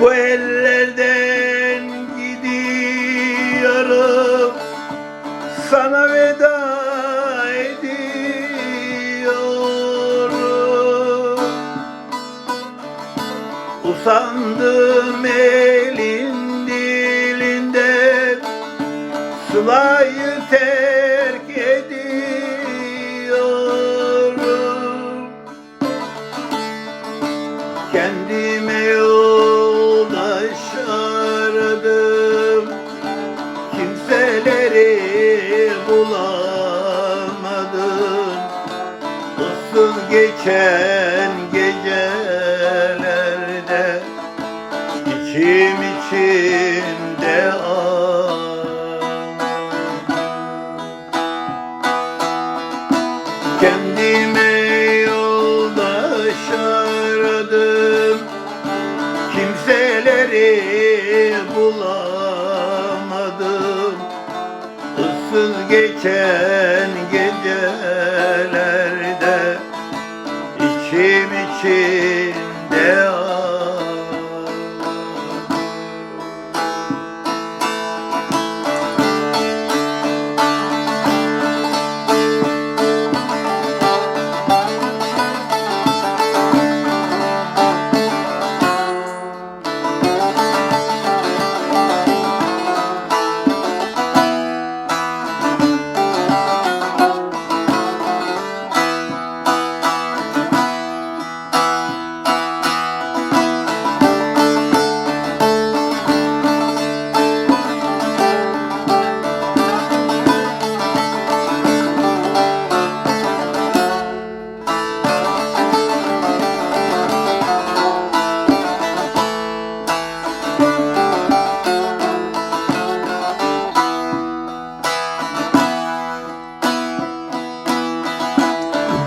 bu ellerden gidiyorum. Sana veda ediyorum. Usandım elin dilinde. Sulayı te Kimseleri bulamadım. Issız geçen gecelerde içim içimde Kendime yoldaş aradım. Kimseleri bulamadım Issız geçen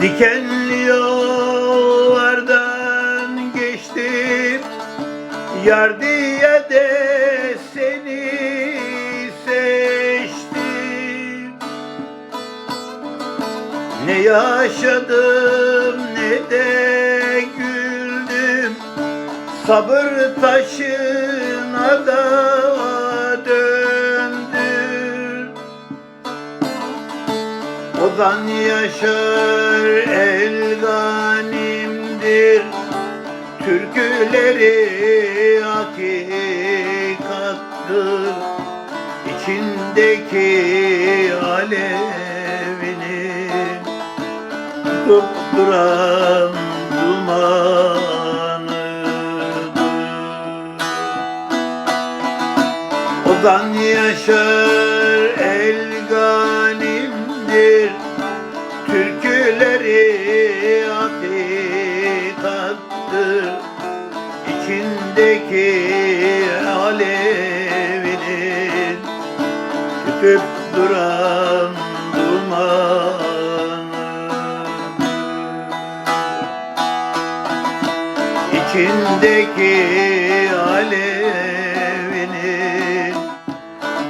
Dikenli yollardan geçtim Yar diye de seni seçtim. Ne yaşadım ne de güldüm. Sabır taşına da Ozan yaşar el ganimdir. Türküleri hakikattır İçindeki alevini Tutturan dumanıdır. Ozan yaşar el hakikattır İçindeki alevinin Tütüp duran dumanıdır İçindeki alevinin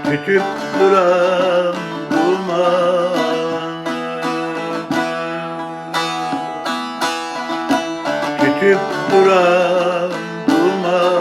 Tütüp duran Kıpra duman